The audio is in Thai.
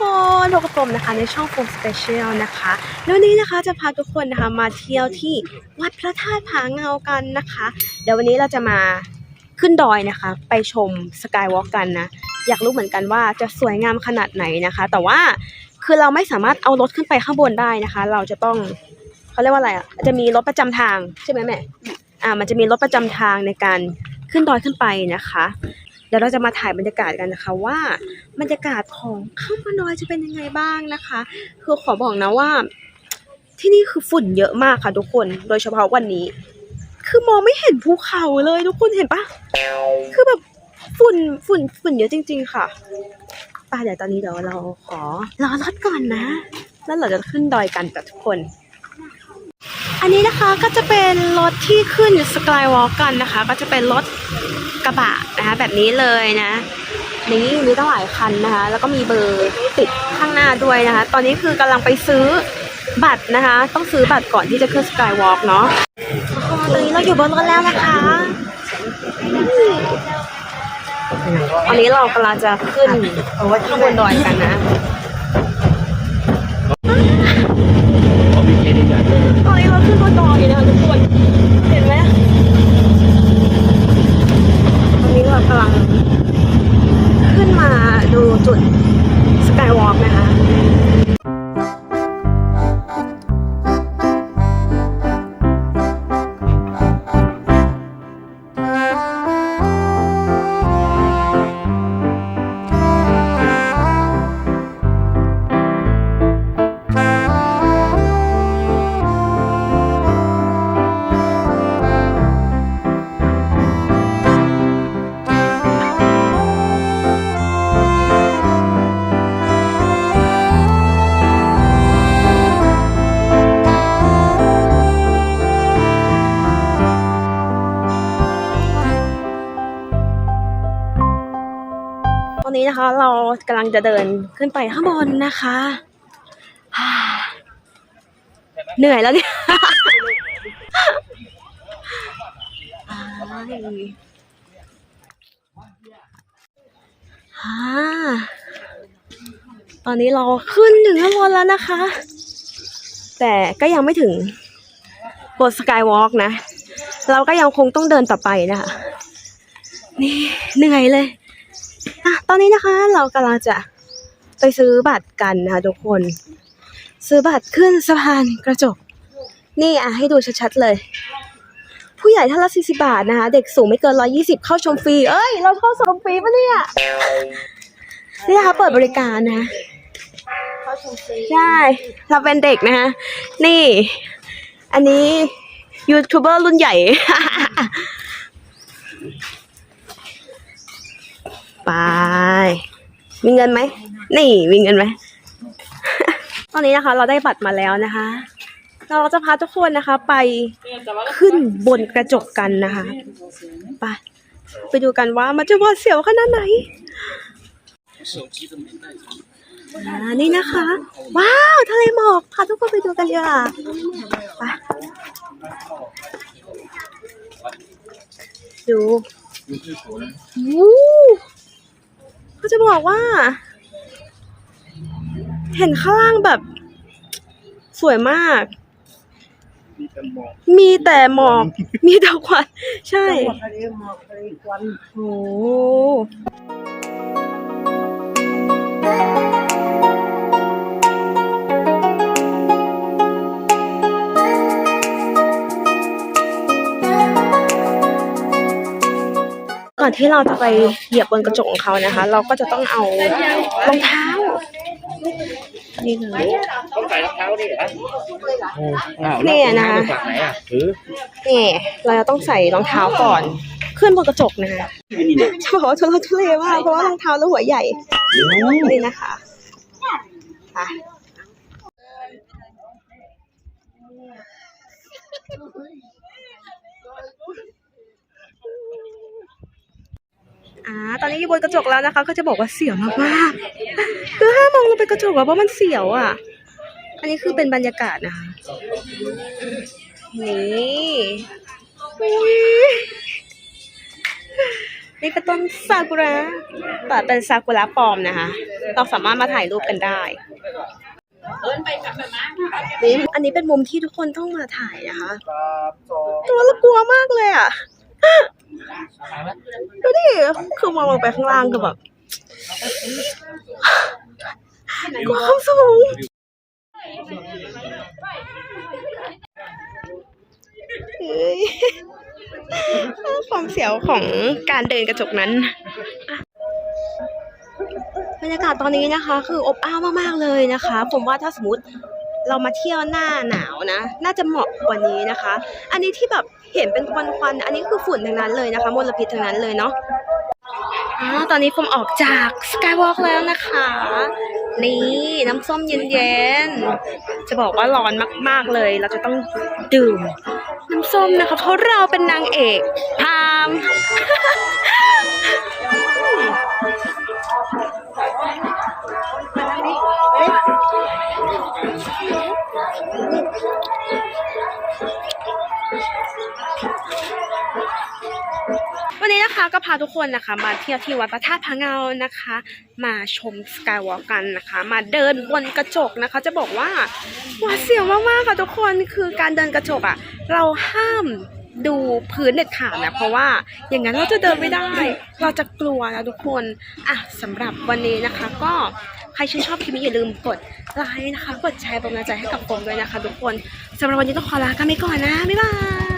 คนพบกับผมนะคะในช่อง Food Special นะคะแล้ววันนี้นะคะจะพาทุกคนนะคะมาเที่ยวที่วัดพระธาตุผาเงากันนะคะ เดี๋ยววันนี้เราจะมาขึ้นดอยนะคะ ไปชมสกายวอล์กกันนะ อยากรู้เหมือนกันว่าจะสวยงามขนาดไหนนะคะ แต่ว่าคือเราไม่สามารถเอารถขึ้นไปข้างบนได้นะคะ เราจะต้องเขาเรียกว่าอะไรอะจะมีรถประจำทางใช่ไหมแม่อ่ามันจะมีรถประจำทางในการขึ้นดอยขึ้นไปนะคะ เดี๋ยวเราจะมาถ่ายบรรยากาศกันนะคะว่าบรรยากาศของข้างบนดอยจะเป็นยังไงบ้างนะคะคือขอบอกนะว่า ที่นี่คือฝุ่นเยอะมากค่ะทุกคนโดยเฉพาะวันนี้ คือมองไม่เห็นภูเขาเลย ทุกคนเห็นปะคือแบบฝุ่นฝุ่นฝุ่นเยอะจริง ๆ ค่ะป่ะเดี๋ยวตอนนี้เดี๋ยวเราขอรอรถก่อนนะ แล้วเราจะขึ้นดอยกันกับทุกคน อันนี้นะคะก็จะเป็นรถที่ขึ้นสกายวอล์กกันนะคะ ก็จะเป็นรถกระบะนะคะแบบนี้เลยนะนี่มีตั้งหลายคันนะคะ แล้วก็มีเบอร์ติดข้างหน้าด้วยนะคะ ตอนนี้คือกำลังไปซื้อบัตรนะคะ ต้องซื้อบัตรก่อนที่จะขึ้นสกายวอล์กเนาะอ๋อตอนนี้เราอยู่บนรถแล้วนะคะตอนนี้เรากำลังจะขึ้นข้างบนดอยกันนะ ตอนนี้เรา ขึ้นบนดอยนะคะทุกคน เรากำลังจะเดินขึ้นไปข้างบนนะคะ เหนื่อยแล้วเนี่ยฮ่าตอนนี้เราขึ้นถึงข้างบนแล้วนะคะ แต่ก็ยังไม่ถึงบนสกายวอล์กนะ เราก็ยังคงต้องเดินต่อไปนะคะ นี่เหนื่อยเลย ตอนนี้นะคะเรากำลังจะไปซื้อบัตรกันนะคะทุกคน ซื้อบัตรขึ้นสะพานกระจก นี่อะให้ดูชัดๆเลย ผู้ใหญ่ท่านละ40บาทนะคะ เด็กสูงไม่เกิน120เข้าชมฟรี เอ้ย เราเข้าชมฟรีปะเนี่ย นี่นะคะเปิดบริการนะใช่เราเป็นเด็กนะคะ นี่ อันนี้ยูทูบเบอร์รุ่นใหญ่ ไป มีเงินไหม นี่มีเงินไหม ตอนนี้นะคะ เราได้บัตรมาแล้วนะคะ เราจะพาทุกคนนะคะ ไปขึ้นบนกระจกกันนะคะไปไปดูกันว่ามันจะหวาดเสียวขนาดไหนอ่านี่นะคะ ว้าวทะเลหมอกพาทุกคนไปดูกันเลยอะไปดูวู้เขาจะ บอกว่า เห็นข้างล่างแบบ สวยมาก มีแต่หมอกมีแต่ควัน ใช่ทะเลหมอกทะเลควัน โอ้ อนที่เราจะไปเหยียบบนกระจกของเขานะคะ เราก็จะต้องเอารองเท้านี่เลยต้องใส่รองเท้าดิเหรออ้าวเนี่ยนะแล้วรองเท้าจากไหนอะถือนี่เราจะต้องใส่รองเท้าก่อนขึ้นบนกระจกนะคะนี่เนี่ยจะบอกว่าทุลักทุเลมากเพราะว่ารองเท้าเราหัวใหญ่นี่นะคะ อ่า ตอนนี้อยู่บนกระจกแล้วนะคะ ก็จะบอกว่าเสียวมากๆคือห้ามองลงไปกระจกอะเพราะมันเสียวอะ อันนี้คือเป็นบรรยากาศนะคะ นี่นี่ก็นต้นซากุระแต่เป็นซากุระปลอมนะคะ เราสามารถมาถ่ายรูปกันได้ อันนี้เป็นมุมที่ทุกคนต้องมาถ่ายนะคะ ตัวละกลัวมากเลยอะ ดูดิคือมองลงไปข้างล่างคือแบบความสูงความเสียวของการเดินกระจกนั้นบรรยากาศตอนนี้นะคะ คืออบอ้าวมากๆเลยนะคะ ผมว่าถ้าสมมติ เรามาเที่ยวหน้าหนาวนะ น่าจะเหมาะกว่านี้นะคะ อันนี้ที่แบบเห็นเป็นควันๆอันนี้คือฝุ่นทั้งนั้นเลยนะคะมลพิษทั้งนั้นเลยเนาะอ๋อตอนนี้ผมออกจากสกายวอล์กแล้วนะคะ นี่น้ำส้มเย็นๆ จะบอกว่าร้อนมากๆเลย เราจะต้องดื่ม น้ำส้มนะคะ เพราะเราเป็นนางเอกพาม วันนี้นะคะก็พาทุกคนนะคะมาเที่ยวที่วัดพระธาตุพะเงานะคะ มาชมสกายวอล์กกันนะคะ มาเดินบนกระจกนะคะ จะบอกว่าหวาดเสียวมากๆค่ะทุกคนคือการเดินกระจกอะ่ะ เราห้ามดูพื้นเด็ดขาดนะเพราะว่าอย่างนั้นเราจะเดินไม่ได้ เราจะกลัวนะทุกคนอะสำหรับวันนี้นะคะก็ รชื่นชอบคลิปนี้อย่าลืมกดไลค์นะคะ กดแชร์เป็นกำลังใจให้กับผมด้วยนะคะ ทุกคนสำหรับวันนี้ต้องขอลากันไปก่อนนะ บ๊ายบาย